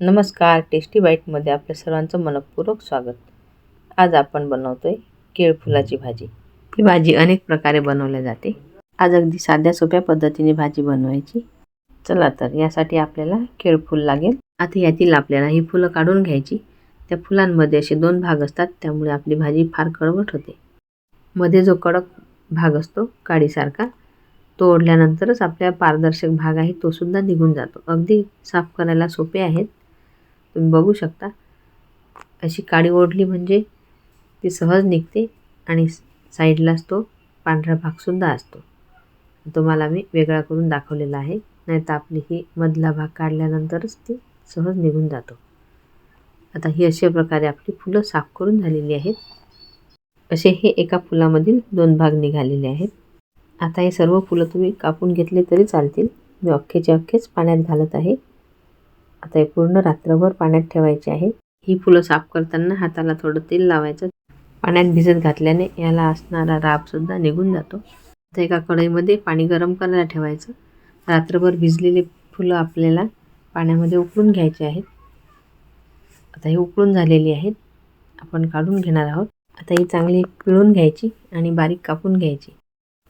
नमस्कार टेस्टी बाईटमध्ये आपल्या सर्वांचं मनपूर्वक स्वागत. आज आपण बनवतोय आहे केळफुलाची भाजी. ही भाजी अनेक प्रकारे बनवली जाते. आज अगदी साध्या सोप्या पद्धतीने भाजी बनवायची. चला तर यासाठी आपल्याला केळफूल लागेल. आता यातील आपल्याला ही फुलं काढून घ्यायची. त्या फुलांमध्ये असे दोन भाग असतात त्यामुळे आपली भाजी फार कडवट होते. मध्ये जो कडक भाग असतो काडीसारखा तो ओढल्यानंतरच आपल्या पारदर्शक भाग आहे तो सुद्धा निघून जातो. अगदी साफ करायला सोपे आहेत. तुम्ही बघू शकता. अशी काडी ओढली म्हणजे ती सहज निघते आणि साईडलाच तो पांढरा भागसुद्धा असतो. तुम्हाला मी वेगळा करून दाखवलेला आहे. नाही तर आपली ही मधला भाग काढल्यानंतरच ती सहज निघून जातो. आता ही अशा प्रकारे आपली फुलं साफ करून झालेली आहेत. असे हे एका फुलामधील दोन भाग निघालेले आहेत. आता हे सर्व फुलं तुम्ही कापून घेतले तरी चालतील. मी अख्खेचे अख्खेच पाण्यात घालत आहे. आता हे पूर्ण रात्रभर पाण्यात ठेवायचे आहे. ही फुलं साफ करताना हाताला थोडं तेल लावायचं. पाण्यात भिजत घातल्याने याला असणारा राबसुद्धा निघून जातो. आता एका कढईमध्ये पाणी गरम करायला ठेवायचं. रात्रभर भिजलेली फुलं आपल्याला पाण्यामध्ये उकळून घ्यायचे आहेत. आता ही उकळून झालेली आहेत. आपण काढून घेणार आहोत. आता ही चांगली पिळून घ्यायची आणि बारीक कापून घ्यायची.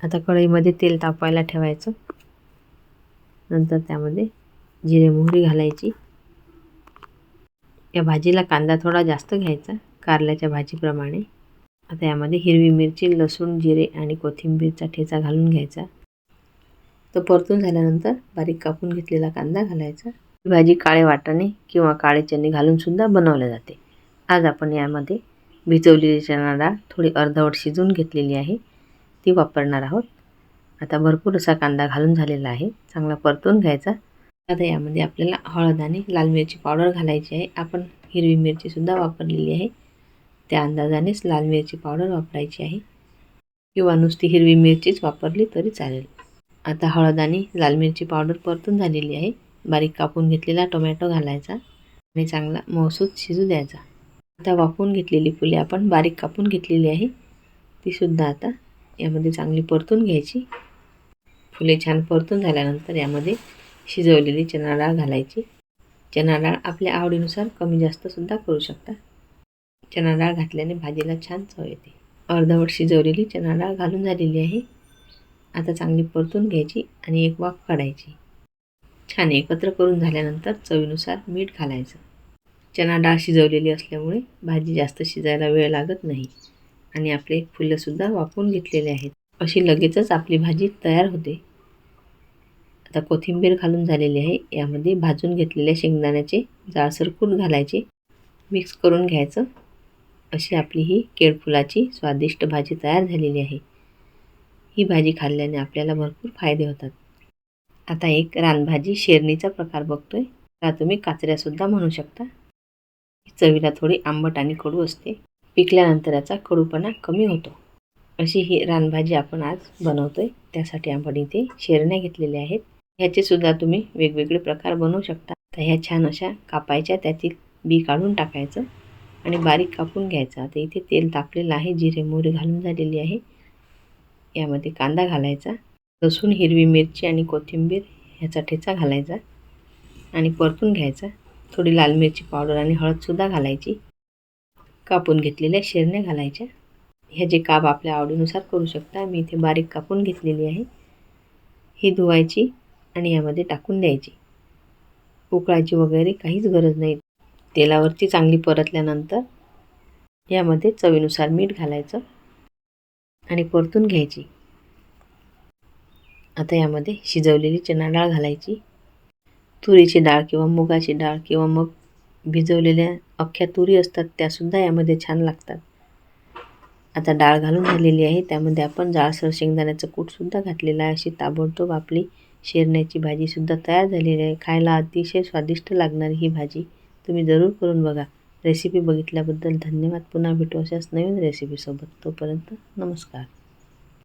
आता कढईमध्ये तेल तापवायला ठेवायचं. नंतर त्यामध्ये जिरे मोहरी घालायची. या भाजीला कांदा थोडा जास्त घ्यायचा कारल्याच्या भाजीप्रमाणे. आता यामध्ये हिरवी मिरची लसूण जिरे आणि कोथिंबीरचा ठेचा घालून घ्यायचा. तो परतून झाल्यानंतर बारीक कापून घेतलेला कांदा घालायचा. ही भाजी काळे वाटाणे किंवा काळे चणे घालूनसुद्धा बनवल्या जाते. आज आपण यामध्ये भिजवलेली चणा डाळ थोडी अर्धवट शिजवून घेतलेली आहे. ती वापरणार आहोत. आता भरपूर असा कांदा घालून झालेला आहे. चांगला परतून घ्यायचा. आता यामध्ये आपल्याला हळद आणि लाल मिरची पावडर घालायची आहे. आपण हिरवी मिरचीसुद्धा वापरलेली आहे. त्या अंदाजानेच लाल मिरची पावडर वापरायची आहे. किंवा नुसती हिरवी मिरचीच वापरली तरी चालेल. आता हळद आणि लाल मिरची पावडर परतून झालेली आहे. बारीक कापून घेतलेला टोमॅटो घालायचा आणि चांगला मौसूद शिजू द्यायचा. आता वाफवून घेतलेली फुले आपण बारीक कापून घेतलेली आहे. तीसुद्धा आता यामध्ये चांगली परतून घ्यायची. फुले छान परतून झाल्यानंतर यामध्ये शिजवलेली चणा डाळ घालायची. चणा डाळ आपल्या आवडीनुसार कमी जास्तसुद्धा करू शकता. चणा डाळ घातल्याने भाजीला छान चव येते. अर्धवट शिजवलेली चणा डाळ घालून झालेली आहे. आता चांगली परतून घ्यायची आणि एक वाफ काढायची. छान एकत्र करून झाल्यानंतर चवीनुसार मीठ घालायचं. चणा डाळ शिजवलेली असल्यामुळे भाजी जास्त शिजायला वेळ लागत नाही आणि आपले फुलंसुद्धा वापरून घेतलेले आहेत. अशी लगेचच आपली भाजी तयार होते. आता कोथिंबीर घालून झालेली आहे. यामध्ये भाजून घेतलेल्या शेंगदाण्याचे जाळसर कूट घालायचे. मिक्स करून घ्यायचं. अशी आपली ही केळफुलाची स्वादिष्ट भाजी तयार झालेली आहे. ही भाजी खाल्ल्याने आपल्याला भरपूर फायदे होतात. आता एक रानभाजी शेरणीचा प्रकार बघतोय. त्याला तुम्ही काचऱ्यासुद्धा म्हणू शकता. चवीला थोडी आंबट आणि कडू असते. पिकल्यानंतर याचा कडूपणा कमी होतो. अशी ही रानभाजी आपण आज बनवतोय. त्यासाठी आपण इथे शेरण्या घेतलेल्या आहेत. ह्याचे सुद्धा तुम्ही वेगवेगळे प्रकार बनवू शकता. तर ह्या छान अशा कापायच्या त्यातील बी काढून टाकायचं आणि बारीक कापून घ्यायचं. आता इथे तेल तापलेलं आहे जिरे मोहरी घालून झालेली आहे. यामध्ये कांदा घालायचा लसूण हिरवी मिरची आणि कोथिंबीर ह्याचा ठेचा घालायचा आणि परतून घ्यायचा. थोडी लाल मिरची पावडर आणि हळदसुद्धा घालायची. कापून घेतलेल्या शेरण्या घालायच्या. ह्याचे काप आपल्या आवडीनुसार करू शकता. मी इथे बारीक कापून घेतलेली आहे. ही धुवायची आणि यामध्ये टाकून द्यायची. उकळायची वगैरे काहीच गरज नाही. तेलावरती चांगली परतल्यानंतर यामध्ये चवीनुसार मीठ घालायचं आणि परतून घ्यायची. आता यामध्ये शिजवलेली चणा डाळ घालायची. तुरीची डाळ किंवा मुगाची डाळ किंवा मग भिजवलेल्या अख्ख्या तुरी असतात त्यासुद्धा यामध्ये छान लागतात. आता डाळ घालून झालेली आहे त्यामध्ये आपण जाळसर शेंगदाण्याचं कूटसुद्धा घातलेलं आहे अशी ताबडतोब आपली शेरण्याची भाजीसुद्धा तयार झालेली आहे. खायला अतिशय स्वादिष्ट लागणारी ही भाजी. तुम्ही जरूर करून बघा. रेसिपी बघितल्याबद्दल धन्यवाद. पुन्हा भेटू अशाच नवीन रेसिपीसोबत. तोपर्यंत नमस्कार.